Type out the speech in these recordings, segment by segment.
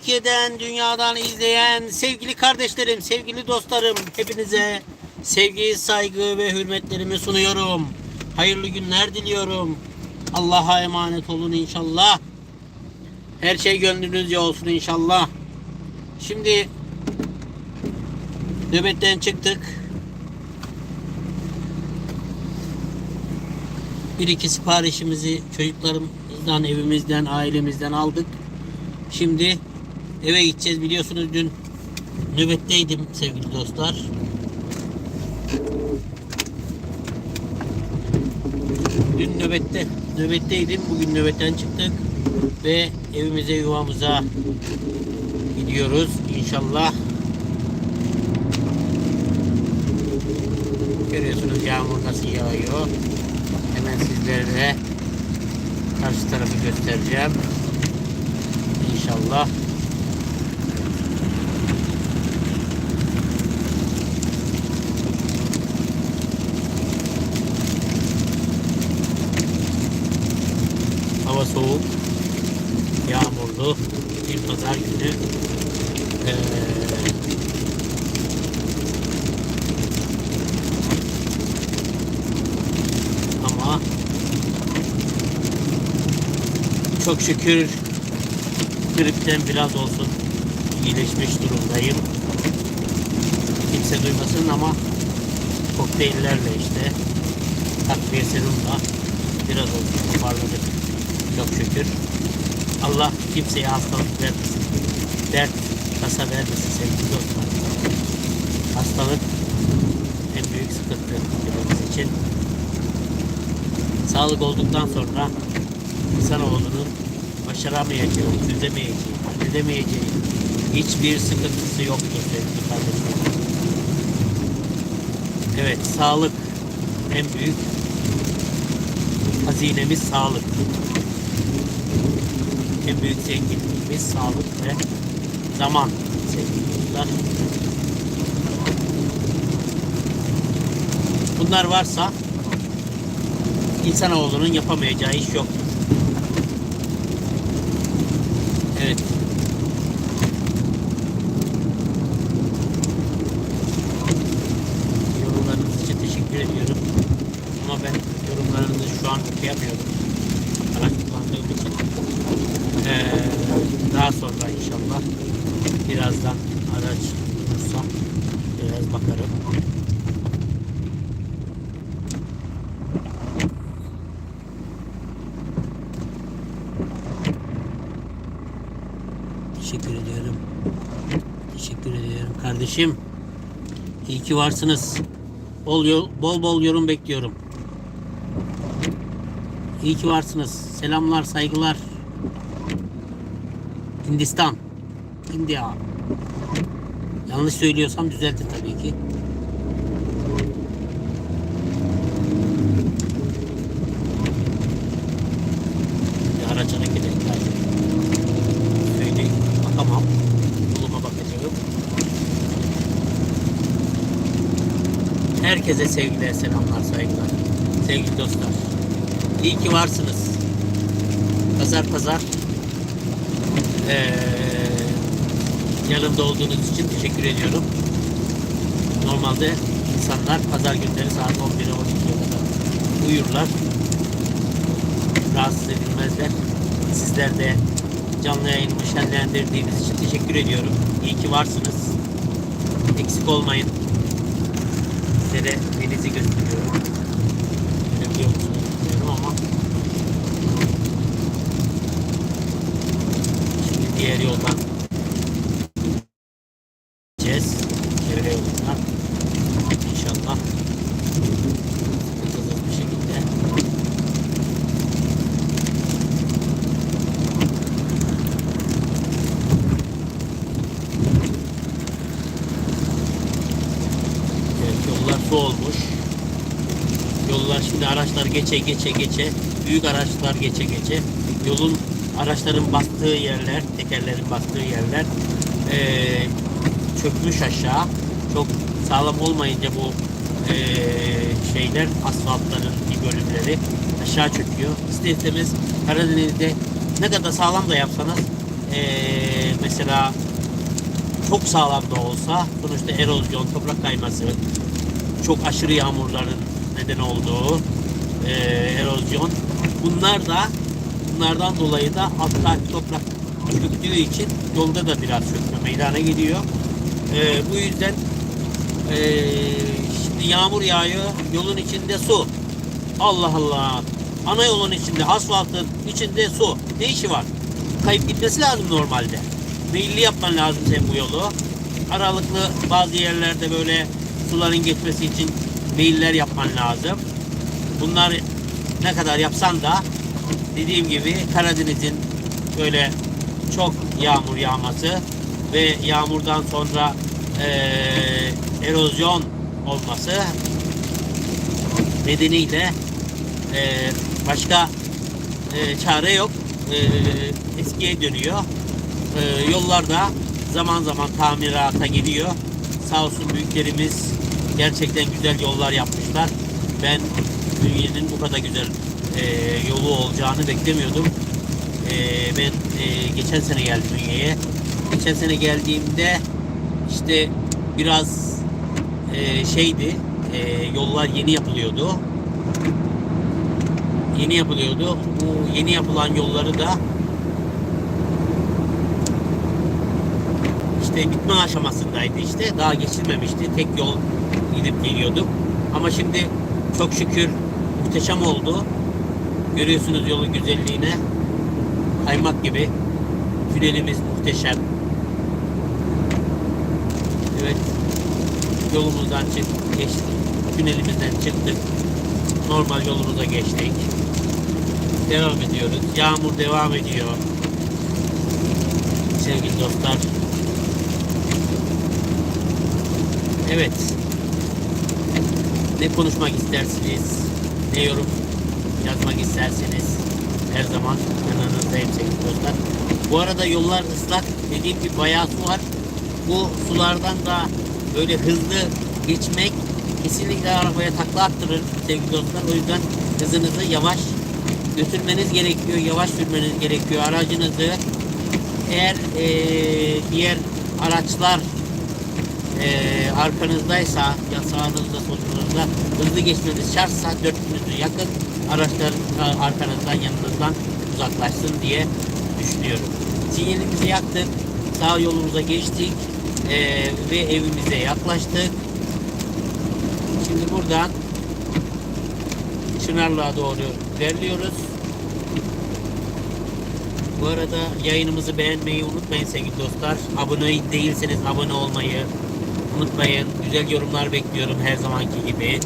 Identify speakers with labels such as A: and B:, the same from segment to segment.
A: Türkiye'den, dünyadan izleyen sevgili kardeşlerim, sevgili dostlarım, hepinize sevgi, saygı ve hürmetlerimi sunuyorum. Hayırlı günler diliyorum. Allah'a emanet olun inşallah. Her şey gönlünüzce olsun inşallah. Şimdi nöbetten çıktık. Bir iki siparişimizi çocuklarımızdan, evimizden, ailemizden aldık. Şimdi eve gideceğiz. Biliyorsunuz dün nöbetteydim sevgili dostlar. Dün nöbette nöbetteydim. Bugün nöbetten çıktık ve evimize yuvamıza gidiyoruz inşallah. Görüyorsunuz yağmur nasıl yağıyor. Hemen sizlere karşı tarafı göstereceğim. İnşallah. Hava soğuk, yağmurlu bir pazar günü. Ee, ama çok şükür gripten biraz olsun iyileşmiş durumdayım. Kimse duymasın ama kokteyllerle işte takviye serumla biraz olsun toparladık. Çok şükür. Allah kimseye hastalık vermesin. Dert, tasa vermesin sevgili dostlar. Hastalık en büyük sıkıntı hepimiz için. Sağlık olduktan sonra insanoğlunun başaramayacağı, çözemeyeceği, halledemeyeceği hiçbir sıkıntısı yoktur sevgili kardeşlerim. Evet, sağlık en büyük hazinemiz sağlık. En büyük zenginliğimiz sağlık ve zaman sevgili dostlar. Bunlar varsa insanoğlunun yapamayacağı iş yoktur. Evet. Yorumlarınız için teşekkür ediyorum. Ama ben yorumlarınızı şu an okuyamıyorum. Araç kullandığım için. Ee, daha sonra inşallah birazdan araç durursa biraz bakarım. Teşekkür ediyorum. Teşekkür ediyorum kardeşim. İyi ki varsınız. Bol yol, bol bol yorum bekliyorum. İyi ki varsınız. Selamlar, saygılar. Hindistan. India. Yanlış söylüyorsam düzeltin tabii ki. Herkese sevgiler, selamlar, saygılar. Sevgili dostlar. İyi ki varsınız. Pazar pazar ee, yanımda olduğunuz için teşekkür ediyorum. Normalde insanlar pazar günleri saat 11'e 12'ye kadar uyurlar. Rahatsız edilmezler. Sizler de canlı yayınımı şenlendirdiğiniz için teşekkür ediyorum. İyi ki varsınız. Eksik olmayın. Sizlere denizi gösteriyorum. Görebiliyor musunuz bilmiyorum ama şimdi diğer yoldan gideceğiz. Çevre yolundan. İnşallah hızlı bir şekilde Evet, yollar su olmuş. Yollar şimdi araçlar geçe geçe geçe, büyük araçlar geçe geçe, yolun araçların bastığı yerler, tekerlerin bastığı yerler eee, çökmüş aşağı. Çok sağlam olmayınca bu eee, şeyler, asfaltların bir bölümleri aşağı çöküyor. İster istemez Karadeniz'de ne kadar sağlam da yapsanız eee, mesela çok sağlam da olsa sonuçta erozyon, toprak kayması, çok aşırı yağmurların neden olduğu eee, erozyon. Bunlar da bunlardan dolayı da alttaki toprak çöktüğü için yolda da biraz çökme meydana geliyor. Eee, bu yüzden eee, şimdi yağmur yağıyor, yolun içinde su. Allah Allah. Ana yolun içinde, asfaltın içinde su. Ne işi var? Kayıp gitmesi lazım normalde. Meyilli yapman lazım sen bu yolu. Aralıklı bazı yerlerde böyle suların geçmesi için meyiller yapman lazım. Bunlar ne kadar yapsan da dediğim gibi Karadeniz'in böyle çok yağmur yağması ve yağmurdan sonra eee, erozyon olması nedeniyle eee, başka eee, çare yok. Eee, eskiye dönüyor. Eee, yollar da zaman zaman tamirata geliyor. Sağ olsun büyüklerimiz gerçekten güzel yollar yapmışlar. Ben Ünye'nin bu kadar güzel eee, yolu olacağını beklemiyordum. Eee, ben eee, geçen sene geldim Ünye'ye. Geçen sene geldiğimde işte biraz eee, şeydi, eee, yollar yeni yapılıyordu. Yeni yapılıyordu. Bu yeni yapılan yolları da işte bitme aşamasındaydı işte. Daha geçilmemişti. Tek yol gidip geliyorduk. Ama şimdi çok şükür muhteşem oldu. Görüyorsunuz yolun güzelliğine. Kaymak gibi. Tünelimiz muhteşem. Evet. Yolumuzdan çık, geçtik. Tünelimizden çıktık. Normal yolumuza geçtik. Devam ediyoruz. Yağmur devam ediyor. Sevgili dostlar. Evet. Ne konuşmak istersiniz? Ne yorum yazmak isterseniz her zaman yanınızdayım sevgili dostlar. Bu arada yollar ıslak. Dediğim gibi bayağı su var. Bu sulardan da böyle hızlı geçmek kesinlikle arabaya takla attırır sevgili dostlar. O yüzden hızınızı yavaş götürmeniz gerekiyor. Yavaş sürmeniz gerekiyor. Aracınızı eğer eee, diğer araçlar eee, arkanızdaysa ya sağınızda solunuzda hızlı geçmeniz şartsa dörtlünüzü yakın araçlar a- arkanızdan yanınızdan uzaklaşsın diye düşünüyorum. Sinyalimizi yaktık. Sağ yolumuza geçtik. eee, ve evimize yaklaştık. Şimdi buradan Çınarlığa doğru ilerliyoruz. Bu arada yayınımızı beğenmeyi unutmayın sevgili dostlar. Abone değilseniz abone olmayı unutmayın. Güzel yorumlar bekliyorum her zamanki gibi.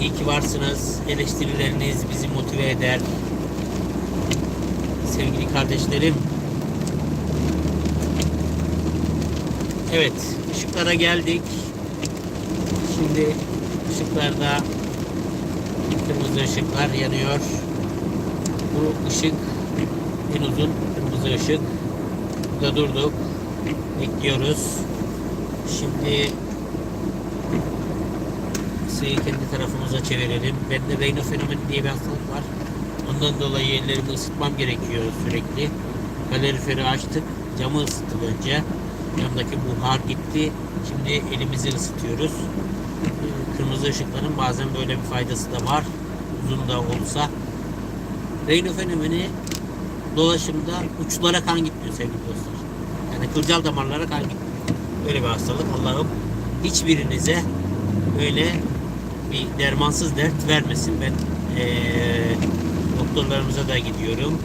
A: İyi ki varsınız. Eleştirileriniz bizi motive eder. Sevgili kardeşlerim. Evet, ışıklara geldik. Şimdi ışıklarda kırmızı ışıklar yanıyor. Bu ışık en uzun kırmızı ışık. Burada durduk. Bekliyoruz. Şimdi ısıyı kendi tarafımıza çevirelim. Bende Raynaud fenomeni diye bir hastalık var. Ondan dolayı ellerimi ısıtmam gerekiyor sürekli. Kaloriferi açtık. Camı ısıttık önce. Camdaki buhar gitti. Şimdi elimizi ısıtıyoruz. Kırmızı ışıkların bazen böyle bir faydası da var. Uzun da olsa. Raynaud fenomeni dolaşımda uçlara kan gitmiyor sevgili dostlar. Yani kılcal damarlara kan gitmiyor. Böyle bir hastalık. Allah'ım hiçbirinize öyle bir dermansız dert vermesin. Ben eee, doktorlarımıza da gidiyorum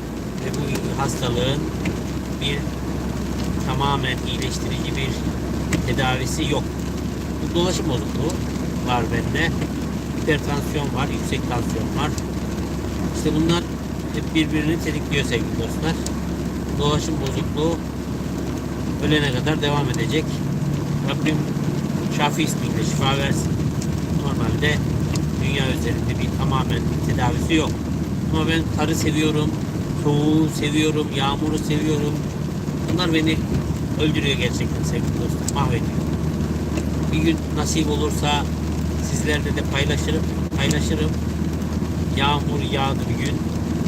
A: ve bu hastalığın bir tamamen iyileştirici bir tedavisi yok. Bu dolaşım bozukluğu var bende. Hipertansiyon var, yüksek tansiyon var. İşte bunlar hep birbirini tetikliyor sevgili dostlar. Dolaşım bozukluğu ölene kadar devam edecek. Rabbim Şafi ismiyle şifa versin. Normalde dünya üzerinde bir tamamen tedavisi yok. Ama ben karı seviyorum, soğuğu seviyorum, yağmuru seviyorum. Bunlar beni öldürüyor gerçekten sevgili dostlar. Mahvediyor. Bir gün nasip olursa sizlerle de paylaşırım. Paylaşırım. Yağmur yağdı bir gün.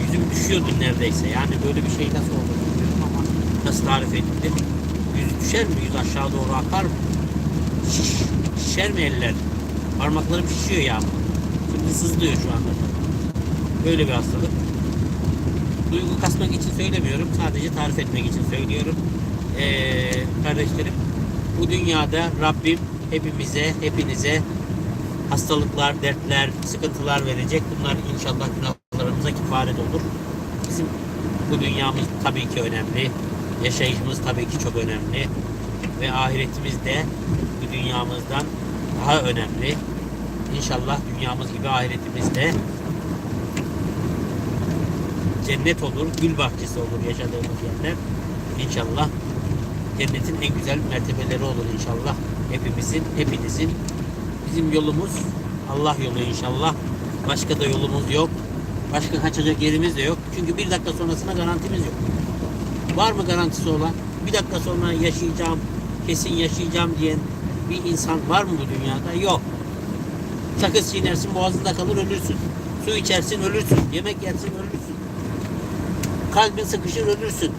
A: Yüzüm düşüyordu neredeyse. Yani böyle bir şey nasıl olur bilmiyorum ama nasıl tarif edilir? Yüz düşer mi? Yüz aşağı doğru akar mı? Şiş, şişer mi eller? Parmaklarım şişiyor ya. Şimdi sızlıyor şu anda. Böyle bir hastalık. Duygu kasmak için söylemiyorum. Sadece tarif etmek için söylüyorum. Ee, kardeşlerim bu dünyada Rabbim hepimize, hepinize hastalıklar, dertler, sıkıntılar verecek. Bunlar inşallah günahlarımıza kifaret olur. Bizim bu dünyamız tabii ki önemli. Yaşayışımız tabii ki çok önemli. Ve ahiretimiz de bu dünyamızdan daha önemli. İnşallah dünyamız gibi ahiretimiz de cennet olur, gül bahçesi olur yaşadığımız yerler. İnşallah cennetin en güzel mertebeleri olur inşallah. Hepimizin, hepinizin. Bizim yolumuz Allah yolu inşallah. Başka da yolumuz yok. Başka kaçacak yerimiz de yok. Çünkü bir dakika sonrasına garantimiz yok. Var mı garantisi olan? Bir dakika sonra yaşayacağım, kesin yaşayacağım diyen bir insan var mı bu dünyada? Yok. Sakız çiğnersin, boğazında kalır ölürsün. Su içersin ölürsün. Yemek yersin ölürsün. Kalbin sıkışır ölürsün.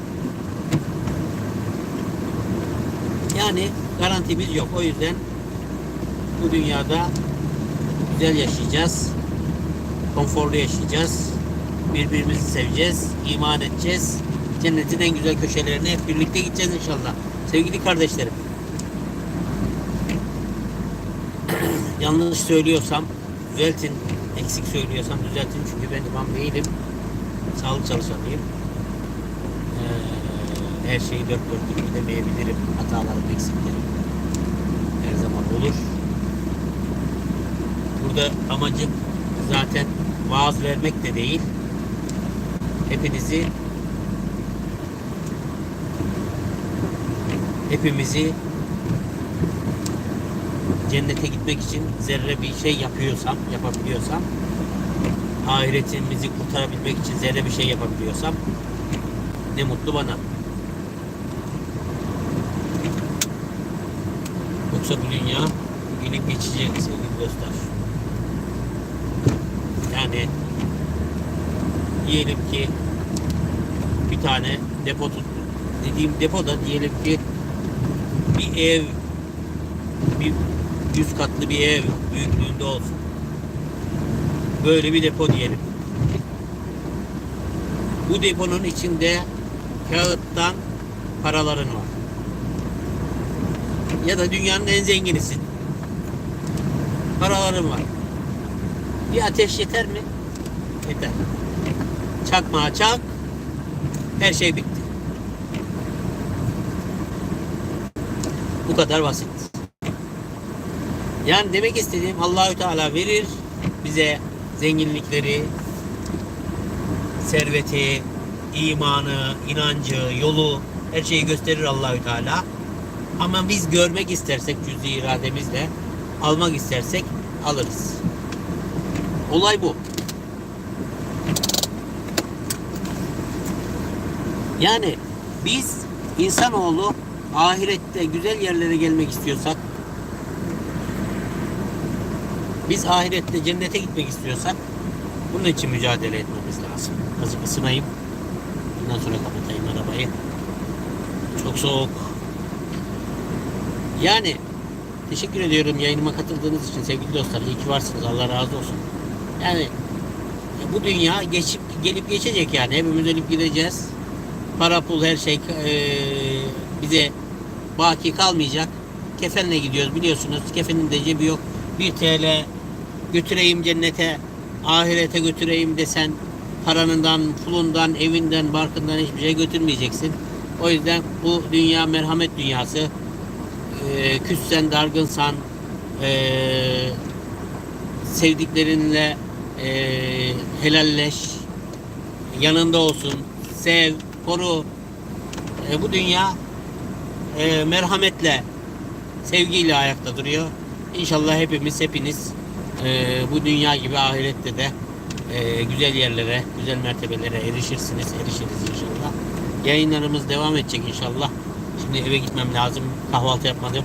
A: Yani garantimiz yok. O yüzden bu dünyada güzel yaşayacağız. Konforlu yaşayacağız. Birbirimizi seveceğiz. iman edeceğiz. Cennetin en güzel köşelerine hep birlikte gideceğiz inşallah. Sevgili kardeşlerim. Yanlış söylüyorsam düzeltin. Eksik söylüyorsam düzeltin. Çünkü ben imam değilim. Sağlık çalışanıyım. Ee, her şeyi dört dörtlük bilemeyebilirim. Hatalarım, eksiklerim her zaman olur. Burada amacım zaten vaaz vermek de değil. Hepinizi hepimizi cennete gitmek için zerre bir şey yapıyorsam, yapabiliyorsam ahiretimizi kurtarabilmek için zerre bir şey yapabiliyorsam ne mutlu bana. Yoksa bu dünya gelip geçecek sevgili dostlar. Yani diyelim ki bir tane depo tuttu. Dediğim depoda diyelim ki ev bir yüz katlı bir ev büyüklüğünde olsun. Böyle bir depo diyelim. Bu deponun içinde kağıttan paraların var. Ya da dünyanın en zenginisin. Paraların var. Bir ateş yeter mi? Yeter. Çakmağa çak. Her şey bitti. Bu kadar basit. Yani demek istediğim Allahü Teala verir bize zenginlikleri, serveti, imanı, inancı, yolu her şeyi gösterir Allahü Teala. Ama biz görmek istersek cüz'i irademizle almak istersek alırız. Olay bu. Yani biz insanoğlu ahirette güzel yerlere gelmek istiyorsak biz ahirette cennete gitmek istiyorsak bunun için mücadele etmemiz lazım. Azıcık ısınayım. Bundan sonra kapatayım arabayı. Çok soğuk. Yani teşekkür ediyorum yayınıma katıldığınız için sevgili dostlar. İyi ki varsınız. Allah razı olsun. Yani bu dünya geçip gelip geçecek yani. Hepimiz ölüp gideceğiz. Para pul her şey eee, bize baki kalmayacak. Kefenle gidiyoruz biliyorsunuz. Kefenin de cebi yok. 1 TL götüreyim cennete, ahirete götüreyim desen paranından, pulundan, evinden, barkından hiçbir şey götürmeyeceksin. O yüzden bu dünya merhamet dünyası. Ee, küssen, dargınsan, ee, sevdiklerinle ee, helalleş, yanında olsun, sev, koru. Ee, bu dünya ee, merhametle, sevgiyle ayakta duruyor. İnşallah hepimiz, hepiniz ee, bu dünya gibi ahirette de ee, güzel yerlere, güzel mertebelere erişirsiniz, erişiriz inşallah. Yayınlarımız devam edecek inşallah. Şimdi eve gitmem lazım. Kahvaltı yapmadım.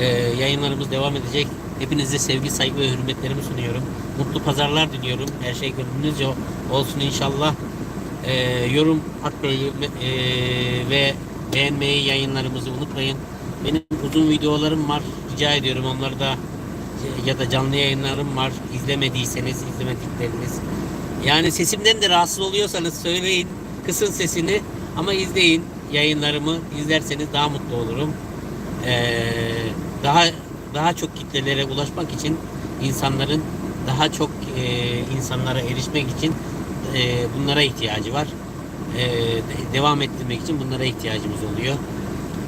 A: Ee, yayınlarımız devam edecek. Hepinize sevgi, saygı ve hürmetlerimi sunuyorum. Mutlu pazarlar diliyorum. Her şey gönlünüzce olsun inşallah. e, yorum atmayı e, ve beğenmeyi yayınlarımızı unutmayın. Benim uzun videolarım var. Rica ediyorum onları da ya da canlı yayınlarım var. İzlemediyseniz izlemedikleriniz. Yani sesimden de rahatsız oluyorsanız söyleyin. Kısın sesini ama izleyin yayınlarımı. izlerseniz daha mutlu olurum. Ee, daha daha çok kitlelere ulaşmak için insanların daha çok e, insanlara erişmek için e, bunlara ihtiyacı var. E, de- devam ettirmek için bunlara ihtiyacımız oluyor.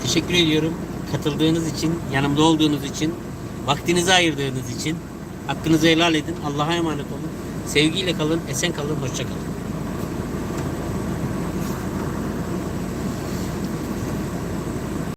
A: Teşekkür ediyorum. Katıldığınız için, yanımda olduğunuz için, vaktinizi ayırdığınız için hakkınızı helal edin. Allah'a emanet olun. Sevgiyle kalın, esen kalın, hoşça kalın.